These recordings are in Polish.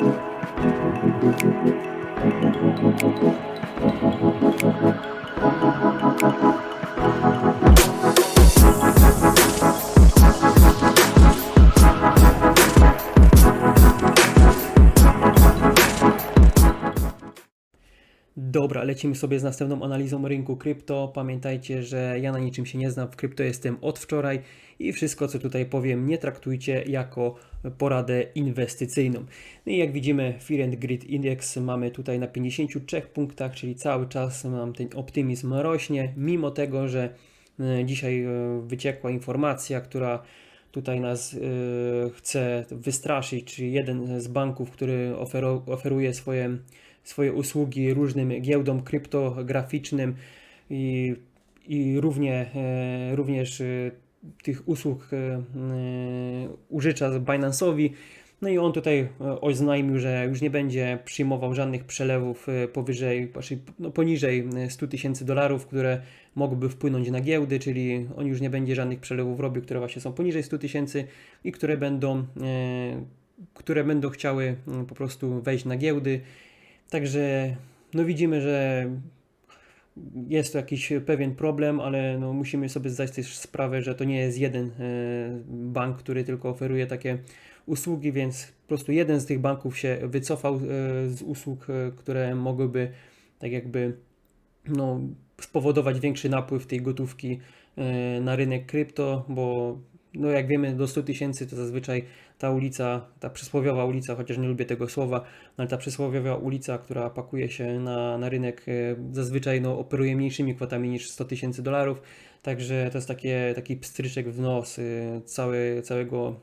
Thank you. Dobra, lecimy sobie z następną analizą rynku krypto. Pamiętajcie, że ja na niczym się nie znam w krypto, jestem od wczoraj i wszystko, co tutaj powiem, nie traktujcie jako poradę inwestycyjną. No i jak widzimy, Fear and Grid Index mamy tutaj na 53 punktach, czyli cały czas nam ten optymizm rośnie, mimo tego, że e, dzisiaj e, wyciekła informacja, która tutaj nas e, chce wystraszyć, czyli jeden z banków, który oferuje swoje swoje usługi różnym giełdom kryptograficznym i, i równie, e, również e, tych usług e, e, użycza Binance'owi. No i on tutaj e, oznajmił, że już nie będzie przyjmował żadnych przelewów e, powyżej, znaczy, no poniżej e, 100 tysięcy dolarów, które mogłyby wpłynąć na giełdy, czyli on już nie będzie żadnych przelewów robił, które właśnie są poniżej 100 tysięcy i które będą, e, które będą chciały po prostu wejść na giełdy. Także no widzimy, że jest to jakiś pewien problem, ale no musimy sobie zdać też sprawę, że to nie jest jeden e, bank, który tylko oferuje takie usługi, więc po prostu jeden z tych banków się wycofał e, z usług, e, które mogłyby tak jakby no, spowodować większy napływ tej gotówki e, na rynek krypto, bo no jak wiemy do 100 tysięcy to zazwyczaj ta ulica, ta przysłowiowa ulica, chociaż nie lubię tego słowa, ale ta przysłowiowa ulica, która pakuje się na, na rynek e, zazwyczaj no, operuje mniejszymi kwotami niż 100 tysięcy dolarów, także to jest takie, taki pstryczek w nos e, cały, całego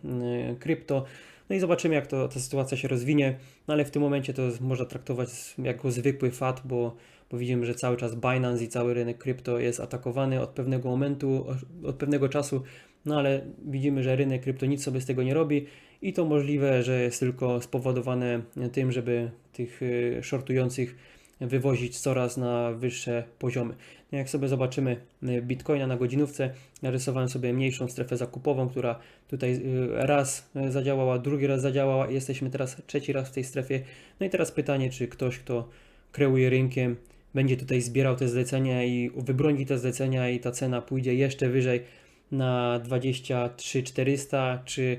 e, krypto. No i zobaczymy, jak to, ta sytuacja się rozwinie, no ale w tym momencie to można traktować jako zwykły fat, bo, bo widzimy, że cały czas Binance i cały rynek krypto jest atakowany od pewnego momentu, od pewnego czasu, no ale widzimy, że rynek krypto nic sobie z tego nie robi i to możliwe, że jest tylko spowodowane tym, żeby tych y, shortujących wywozić coraz na wyższe poziomy. No jak sobie zobaczymy y, Bitcoina na godzinówce, narysowałem sobie mniejszą strefę zakupową, która tutaj y, raz zadziałała, drugi raz zadziałała i jesteśmy teraz trzeci raz w tej strefie. No i teraz pytanie, czy ktoś, kto kreuje rynkiem, będzie tutaj zbierał te zlecenia i wybroni te zlecenia i ta cena pójdzie jeszcze wyżej na 23 400, czy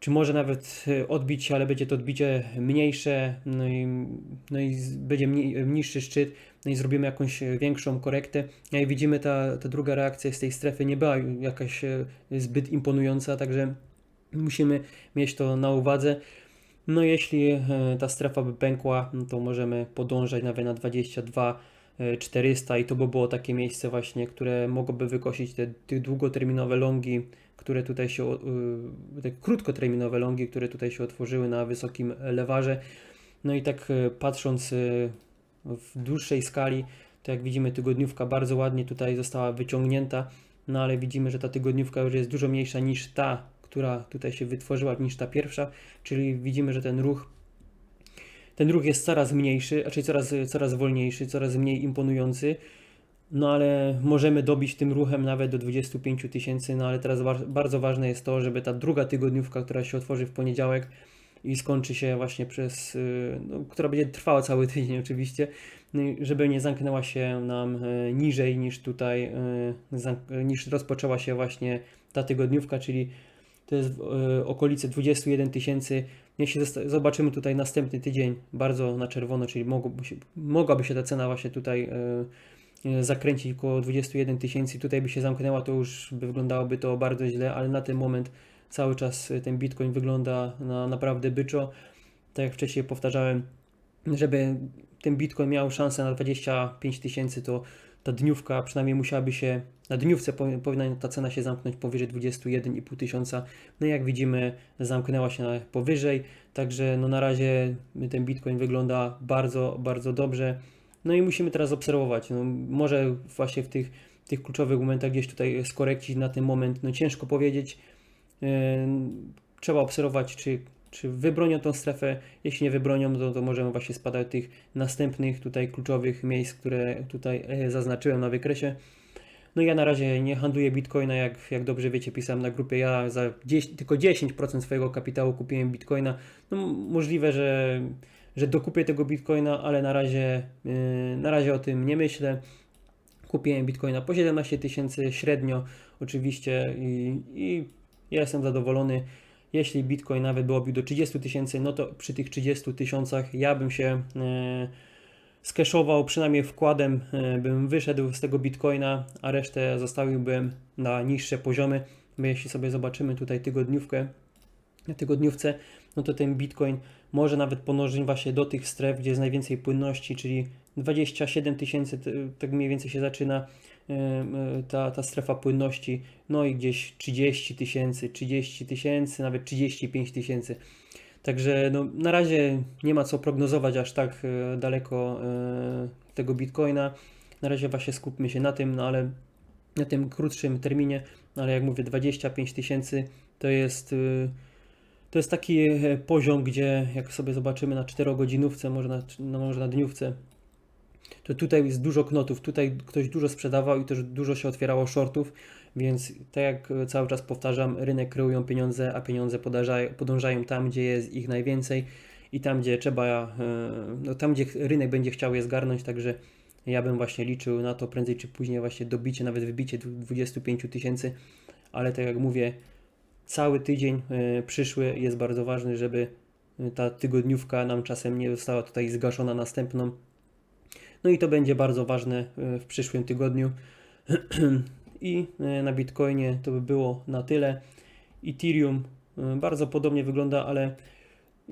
czy może nawet e, odbić się, ale będzie to odbicie mniejsze, no i, no i będzie mniej, niższy szczyt, no i zrobimy jakąś e, większą korektę. No i widzimy, ta, ta druga reakcja z tej strefy nie była jakaś e, zbyt imponująca, także musimy mieć to na uwadze. No jeśli ta strefa by pękła, no to możemy podążać nawet na 22 e, 400 i to by było takie miejsce właśnie, które mogłoby wykosić te, te długoterminowe longi, które tutaj się, y, te krótkoterminowe longi, które tutaj się otworzyły na wysokim lewarze. No i tak e, patrząc e, w dłuższej skali, to jak widzimy tygodniówka bardzo ładnie tutaj została wyciągnięta, no ale widzimy, że ta tygodniówka już jest dużo mniejsza niż ta, która tutaj się wytworzyła, niż ta pierwsza, czyli widzimy, że ten ruch ten ruch jest coraz mniejszy, raczej coraz, coraz wolniejszy, coraz mniej imponujący. No ale możemy dobić tym ruchem nawet do 25 tysięcy, no ale teraz bardzo ważne jest to, żeby ta druga tygodniówka, która się otworzy w poniedziałek i skończy się właśnie przez, y, no, która będzie trwała cały tydzień oczywiście, no żeby nie zamknęła się nam y, niżej niż tutaj, y, niż rozpoczęła się właśnie ta tygodniówka, czyli to jest w y, okolice 21 tysięcy. Niech się zobaczymy tutaj następny tydzień bardzo na czerwono, czyli mogłoby się, mogłaby się ta cena właśnie tutaj y, y, zakręcić około 21 tysięcy. Tutaj by się zamknęła, to już by wyglądałoby to bardzo źle, ale na ten moment cały czas y, ten Bitcoin wygląda na naprawdę byczo. Tak jak wcześniej powtarzałem, żeby ten Bitcoin miał szansę na 25 tysięcy, to ta dniówka przynajmniej musiałaby się, na dniówce powi- powinna ta cena się zamknąć powyżej 21,5 tysiąca. No i jak widzimy, zamknęła się na powyżej, także no na razie ten Bitcoin wygląda bardzo, bardzo dobrze. No i musimy teraz obserwować. No, może właśnie w tych, tych kluczowych momentach gdzieś tutaj skorekcić na ten moment, no ciężko powiedzieć. Yy, Trzeba obserwować, czy, czy wybronią tą strefę. Jeśli nie wybronią, to, to możemy właśnie spadać do tych następnych tutaj kluczowych miejsc, które tutaj e, zaznaczyłem na wykresie. No ja na razie nie handluję bitcoina, jak, jak dobrze wiecie, pisałem na grupie, ja za 10, tylko 10% swojego kapitału kupiłem bitcoina. No, możliwe, że, że dokupię tego bitcoina, ale na razie, yy, na razie o tym nie myślę. Kupiłem bitcoina po 17 tysięcy średnio, oczywiście, i, i ja jestem zadowolony. Jeśli bitcoin nawet by obił do 30 tysięcy, no to przy tych 30 tysiącach ja bym się e, skeszował, przynajmniej wkładem e, bym wyszedł z tego bitcoina, a resztę zostawiłbym na niższe poziomy. Bo jeśli sobie zobaczymy tutaj tygodniówkę, na tygodniówce, no to ten bitcoin może nawet ponosić właśnie do tych stref, gdzie jest najwięcej płynności, czyli 27 tysięcy, tak mniej więcej się zaczyna ta, ta strefa płynności, no i gdzieś 30 tysięcy, 30 tysięcy, nawet 35 tysięcy. Także no, na razie nie ma co prognozować aż tak e, daleko e, tego bitcoina. Na razie właśnie skupmy się na tym, no ale na tym krótszym terminie, no ale jak mówię 25 tysięcy to jest to jest taki e, poziom, gdzie jak sobie zobaczymy na 4-godzinówce, może na, no może na dniówce, to tutaj jest dużo knotów, tutaj ktoś dużo sprzedawał i też dużo się otwierało shortów, więc tak jak cały czas powtarzam, rynek kreują pieniądze, a pieniądze podążają, tam, gdzie jest ich najwięcej i tam, gdzie trzeba, e, no tam, gdzie rynek będzie chciał je zgarnąć, także ja bym właśnie liczył na to prędzej czy później właśnie dobicie, nawet wybicie dwu- 25 tysięcy, ale tak jak mówię, cały tydzień e, przyszły jest bardzo ważny, żeby ta tygodniówka nam czasem nie została tutaj zgaszona następną. No i to będzie bardzo ważne e, w przyszłym tygodniu. I e, na Bitcoinie to by było na tyle. Ethereum e, bardzo podobnie wygląda, ale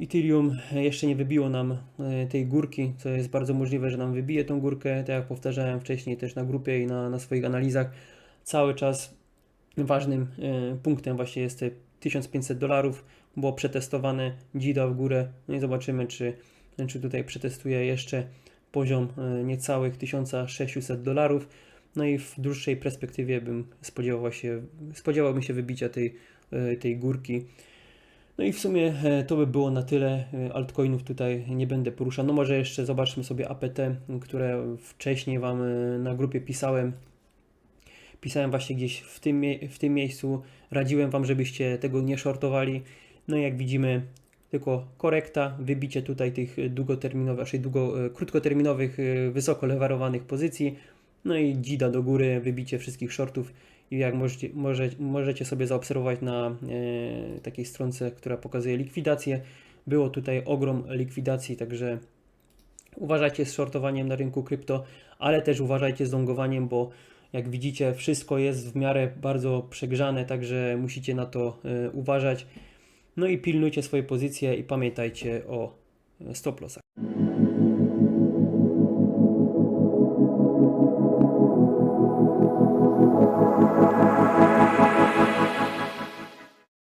Ethereum jeszcze nie wybiło nam tej górki, co jest bardzo możliwe, że nam wybije tą górkę. Tak jak powtarzałem wcześniej też na grupie i na, na swoich analizach, cały czas ważnym punktem właśnie jest te 1500 dolarów. Było przetestowane dzida w górę. No i zobaczymy, czy, czy tutaj przetestuje jeszcze poziom e, niecałych 1600 dolarów. No i w dłuższej perspektywie bym spodziewał się, spodziewałbym się wybicia tej, e, tej górki. No i w sumie e, to by było na tyle. Altcoinów tutaj nie będę poruszał. No może jeszcze zobaczmy sobie APT, które wcześniej Wam na grupie pisałem. Pisałem właśnie gdzieś w tym, w tym miejscu. Radziłem Wam, żebyście tego nie shortowali. No i jak widzimy, tylko korekta, wybicie tutaj tych długoterminowych, raczej długo, e, krótkoterminowych, e, wysoko lewarowanych pozycji. No i dzida do góry, wybicie wszystkich shortów. I jak możecie, może, możecie sobie zaobserwować na e, takiej stronce, która pokazuje likwidację, było tutaj ogrom likwidacji, także uważajcie z shortowaniem na rynku krypto, ale też uważajcie z longowaniem, bo jak widzicie, wszystko jest w miarę bardzo przegrzane, także musicie na to e, uważać. No i pilnujcie swoje pozycje i pamiętajcie o stop lossach.